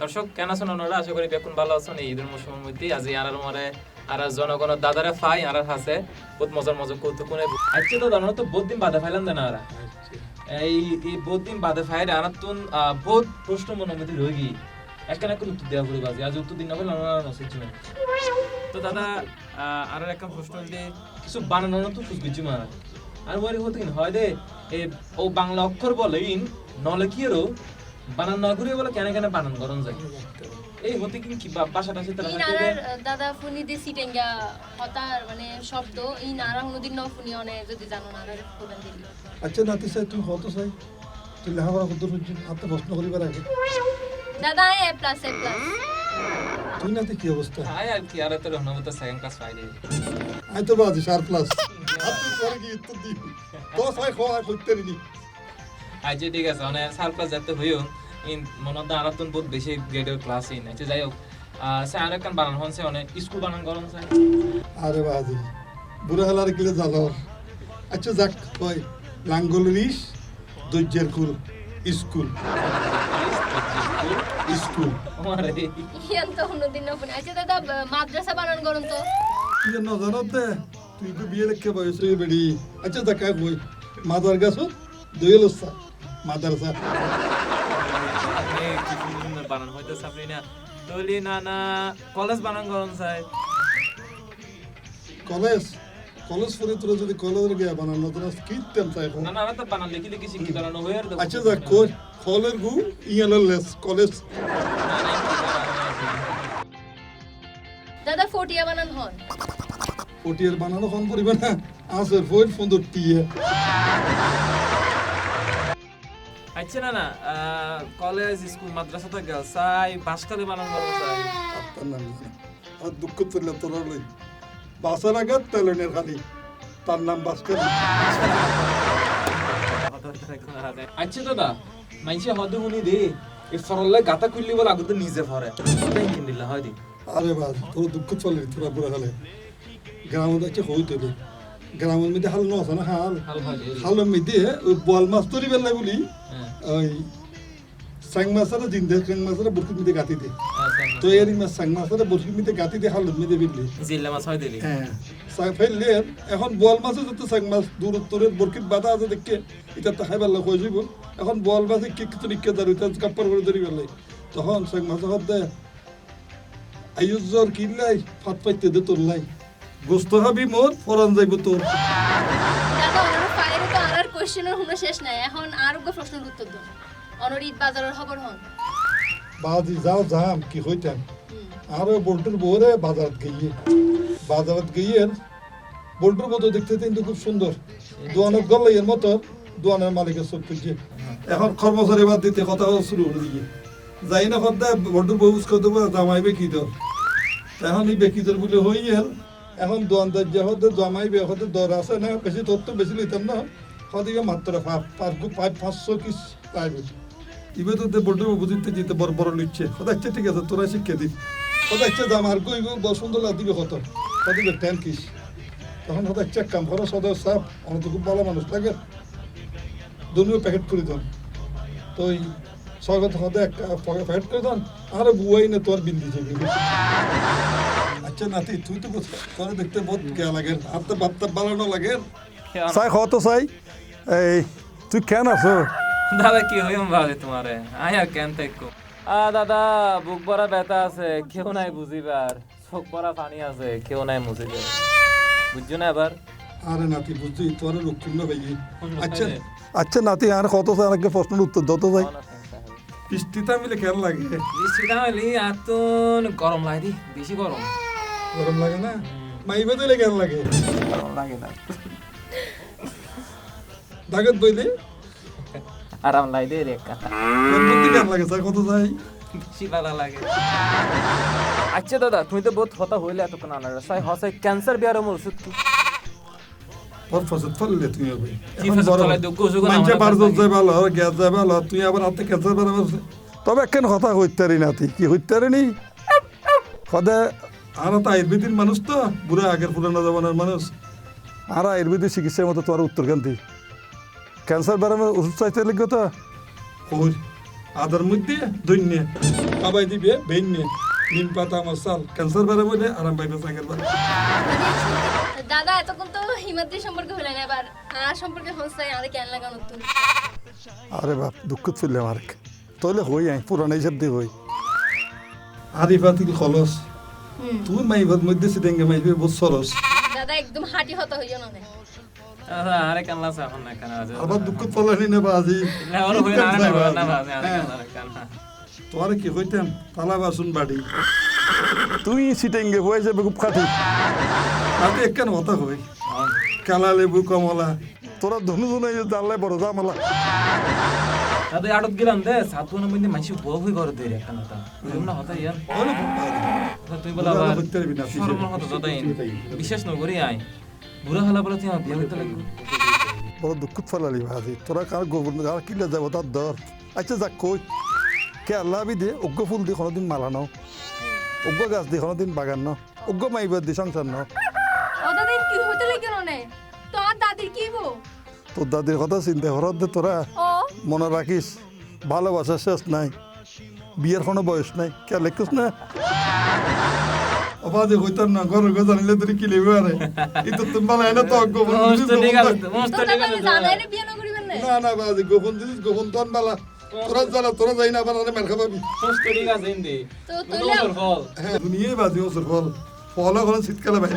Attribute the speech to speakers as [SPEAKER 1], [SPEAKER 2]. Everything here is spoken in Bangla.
[SPEAKER 1] দর্শক কেন আছেন ওনারা আশা করি বেকুন ভালো আছেন। এই ঈদের মৌসুমের মধ্যে আজ আর মরে আর জনগণ দাদারে ফাই, আর হাসে। বহুত মজার মজার কৌতুক কোনে আচ্ছা তো দানো তো বহুত দিন বাদে ফাইলাম দেনা ওরা। এই এই বহুত দিন বাদে ফাইরে আর তুন বহুত প্রশ্ন মনের মধ্যে রয়ে গিয়ে। একটু উত্তর দেওয়া করি বাজি আজ উত্তর দিন না বলে আমরা নসিচ্ছি না তো দাদা আর একটা প্রশ্ন হইলে কিছু বানানো তো ফুসকিচ্ছি মারা আর বলি হতে হয় দে ও বাংলা অক্ষর বলে ইন নলে কি বানান না করে বলে কেন কেন বানান করন যায় এই হতে কি কি বা- বাসাটা সে তারা
[SPEAKER 2] দাদা ফুনি দে সিটেঙ্গা হতার মানে শব্দ এই নারা হুনুদিন ন ফুনি অনে যদি জানো নারার কোবেন দিল।
[SPEAKER 3] আচ্ছা নাতি চাই তুই হতো চাই তুই লেখাপড়া করতে পারছি হাতে প্রশ্ন করিবার আগে।
[SPEAKER 2] দাদা এ প্লাস এ প্লাস
[SPEAKER 3] তুই নাতি কি অবস্থা?
[SPEAKER 1] আয় আর কি আর তো রহমত সেকেন্ড ক্লাস ফাইলে
[SPEAKER 3] আই তো বাজি সার প্লাস হাতে পরে কি উত্তর দিই তো সাই খাওয়া করতে নি।
[SPEAKER 1] আজ যে ঠিক আছে মানে সার ক্লাস যেতে হইও। ইন মনত আর তুন বহুত বেশি গ্রেডের ক্লাস ইন আচ্ছা যাই হোক। সে আর একখান বানান হন সে অনেক স্কুল বানান করন সে
[SPEAKER 3] আরে বাজি বুড়া হেলার কিলে জালর আচ্ছা যাক কই লাঙ্গল রিস দৈর্যের কুল স্কুল। স্কুল।
[SPEAKER 1] আমারে
[SPEAKER 2] ইয়ান তো হুনুদিন ন ফুনি আচ্ছা দাদা ব- মাদ্রাসা বানান করুন তো।
[SPEAKER 3] তুই যে নজানো দে তুই তো বিয়ে রেখে বয়স হয়ে বেড়ি আচ্ছা যাক কই মাদার গাছ দইয়েল মাদারসা।
[SPEAKER 1] বানান না তলি কলেজ? বানান করন চাই
[SPEAKER 3] কলেজ কলেজ পরে যদি কলেজের গিয়ে বানানো তোরা কীর্তেন চাই
[SPEAKER 1] না না আমরা তো বানান লিখি লিখি শিখি বানানো হয়ে আর
[SPEAKER 3] আচ্ছা যাক কই? কলের গু ইয়ালের লেস কলেজ।
[SPEAKER 2] দাদা ফোটিয়া বানান হন।
[SPEAKER 3] না? আসের ফোন ফোন তো টিয়ে।
[SPEAKER 1] আচ্ছা না না কলেজ স্কুল মাদ্রাসা তো গেল চাই বাসকালে বানান চাই
[SPEAKER 3] জানে আর দুঃখ তুললে তোরা লই বাসার আগে তেলেনের খালি তার নাম বাস্কের
[SPEAKER 1] আচ্ছা দাদা মাইছে হদে শুনি দে এই ফরলে গাতা খুললি বলে আগুতে নিজে ফরে। তাই কিন দিলা হয় দি?
[SPEAKER 3] আরে বাস তোর দুঃখ চলে তোরা বুড়া খালে গ্রামের কাছে হই দেবে গ্রামের মধ্যে হাল নছে না হাল।
[SPEAKER 1] হাল
[SPEAKER 3] মধ্যে ওই বল মাছ তরি বেলা বলি। ওই সাং মাছের জিন্দে সাং মাছের বুরকির মধ্যে গাতি দে। তো এর মাছ সাং মাছের বুরকির মধ্যে গাতি দে হালের মধ্যে বিললি
[SPEAKER 1] জিল্লা মাছ হয় দিলি।
[SPEAKER 3] হ্যাঁ। ফেললে এখন বল মাছে যত সাং মাছ দূর উত্তরের বুরকির বাধা আছে দেখে এটা তো খাই বেলা কই যাব এখন বল মাছে কি কিছু নিকে দাঁড়ি তার কাপড় করে ধরি বেলাই তখন সাং মাছ হত দে আয়ুজর কিনলাই ফাত পাইতে দে তোর লাই গোস্ত খাবি মোর ফরান যাইব তোর।
[SPEAKER 2] কোশ্চেনের হুনো শেষ নাই। এখন আর প্রশ্নের উত্তর দিন অনর ঈদ বাজারের খবর হন।
[SPEAKER 3] বাজি যাও যাম কি হইতাম। আর বল্টুর বউরে বাজারত গিয়ে বাজারত গিয়ে বল্টুর মতো দেখতে কিন্তু খুব সুন্দর। দোয়ানের গল্লাইয়ের মতো দোয়ানের মালিকের চোখ তুলছে এখন কর্মচারী বাদ দিতে কথা শুরু করে দিয়ে যাই না কথা বল্টুর বউ বুঝতে দেবো জামাই বেকি তোর এখন এই বেকি তোর বলে হই এখন দোয়ানদার যে হতে জামাই বে হতে দর আছে না বেশি তোর তো বেশি লইতাম না। হদিকে মাত্র পাঁচ পাঁচ পাঁচশো কি পাইবে ইবে তো তে বড় বুঝিতে যেতে বড় বড় লিখছে কথা আচ্ছা ঠিক আছে তোরা দিস। কথা আচ্ছা দাম আর কই বড় সুন্দর লাগ দিবে কত? দিবে টেন কিস তখন কথা আচ্ছা কাম করো সদর সাপ অনেক তো খুব ভালো মানুষ লাগে। দুনিও প্যাকেট করে দেন। তো ওই স্বর্গত হতে এক প্যাকেট করে দেন আর বুয়াই না তোর বিন্দি যাবে। আচ্ছা নাতি তুই তো তোর দেখতে বহুত কেয়া লাগে। আর তো বাপ্তা বালানো লাগে। চাই খাওয়া তো চাই। এই তুই কেন আছো
[SPEAKER 1] দাদা কি হইম ভাবে তোমারে আয়া কেন থাকো আ দাদা বুক ভরা ব্যথা আছে কেউ নাই বুঝিবার চোখ ভরা পানি আছে কেউ নাই মুজিবে বুঝছ না এবার
[SPEAKER 3] আরে নাতি বুঝছি তোর রক্ষণ ভাই
[SPEAKER 1] কোন
[SPEAKER 3] আচ্ছা আচ্ছা নাতি আর কত স্যার আগে প্রশ্নের উত্তর দত যাই? বৃষ্টিটা মিলে কেন লাগে
[SPEAKER 1] বৃষ্টিটা হইলি আতুন গরম লাগে দি বেশি গরম
[SPEAKER 3] গরম লাগে না মাইবে দিলে কেন লাগে
[SPEAKER 1] গরম লাগে না
[SPEAKER 3] দাগত বইলে?
[SPEAKER 1] আরাম লাগে রে কথা।
[SPEAKER 3] লাগে স্যার কত যাই
[SPEAKER 1] লাগে। আচ্ছা দাদা তুমি তো বহুত হতা হইলে এতক্ষণ আনার। সাই হসাই ক্যান্সার বিয়ার মোর ওষুধ কি?
[SPEAKER 3] ফসল ফললে তুই হবে।
[SPEAKER 1] কি ফসল ফলাই দুঃখ সুখ না
[SPEAKER 3] মানছে
[SPEAKER 1] আমার
[SPEAKER 3] বার
[SPEAKER 1] কাছে
[SPEAKER 3] যাই ভালো গ্যাস যাই ভালো তুই আবার হাতে ক্যান্সার তবে কেন কথা হইতে পারি নাতি কি হইতে পারি নি? সদে আর তো আয়ুর্বেদিক মানুষ তো বুড়া আগের পুরানো জমানার মানুষ। আর আয়ুর্বেদিক চিকিৎসার মতো তোর উত্তর কান্তি ক্যান্সার বেড়ানোর ওষুধ চাইতে লিখবে তো? কই আদার মধ্যে দৈন্য কাবাই দিবে বেন্য। নিম পাতা মশাল ক্যান্সার বারে বলে আরাম পাইবে সাগের
[SPEAKER 2] দাদা এতক্ষণ তো হিমাদ্রি সম্পর্কে হইলেন এবার আর সম্পর্কে হচ্ছে আর কেন লাগানো নতুন?
[SPEAKER 4] আরে বাপ দুঃখ চললে আমার তাহলে হই আই পুরানো হিসাব দিয়ে হই।
[SPEAKER 3] আরিফা থেকে খলস।
[SPEAKER 2] হুম।
[SPEAKER 3] তুই মাইবার মধ্যে সিটেঙ্গে মাইবে বহুত সরস
[SPEAKER 2] দাদা একদম হাঁটি হত হইও না।
[SPEAKER 1] আরে কান্না আছে এখন না কেন আছে।
[SPEAKER 3] আবার দুঃখ পলানি নেবা আজি?
[SPEAKER 1] না ওর হই না না না না আরে কান্না কান্না
[SPEAKER 3] তোর কি কইতাম? তালা বাসুন বাড়ি।
[SPEAKER 4] তুই সিটেঙ্গে হয়ে যাবে খুব খাটি।
[SPEAKER 3] তাতে একখান কথা কই। কালা লেবু কমলা।
[SPEAKER 4] তোরা ধনু ধনু জানলে বড় জামালা।
[SPEAKER 1] দাদা আড়ত গেলাম দে সাত মধ্যে মাইসি বউ হই ঘর না হতা ইয়ার। তুই বলা বিশেষ নগরী আই বুড়া হলা বলে তুই আমার বিয়ে হইতে লাগবে?
[SPEAKER 4] বড় দুঃখ ফেলালি ভাজি তোরা কার গোবর আর কিলে যাব তার দর? আচ্ছা যাক কই? কে আল্লাহ দে অজ্ঞ ফুল দি কোনোদিন মালা নাও। অজ্ঞ গাছ দি কোনোদিন বাগান নাও। অজ্ঞ মাইবার দি সংসার নাও।
[SPEAKER 2] ও কি হতে লাগে না? তো আর দাদির কি বউ
[SPEAKER 4] তোর দাদির কথা চিন্তা করত দে তোরা। মনে রাখিস ভালোবাসা শেষ নাই বিয়ের কোনো বয়স নাই। কে লেখিস না?
[SPEAKER 3] অবা যে কইতাম না ঘর গো জানিলে তুই কি লেবু আরে? ইতো তুমি বালা না তো গোপন
[SPEAKER 2] না না?
[SPEAKER 3] না না বাজি গোপন জিনিস গোপন তন বালা তোরা জানা তোরা যাই না বানারে মেল খাবাবি
[SPEAKER 1] ঠিক আছে ইন্দি
[SPEAKER 2] তো
[SPEAKER 1] তুই ফল।
[SPEAKER 3] হ্যাঁ দুনিয়ায় বাজি ওসর ফল। ফল এখন শীতকালে বাইর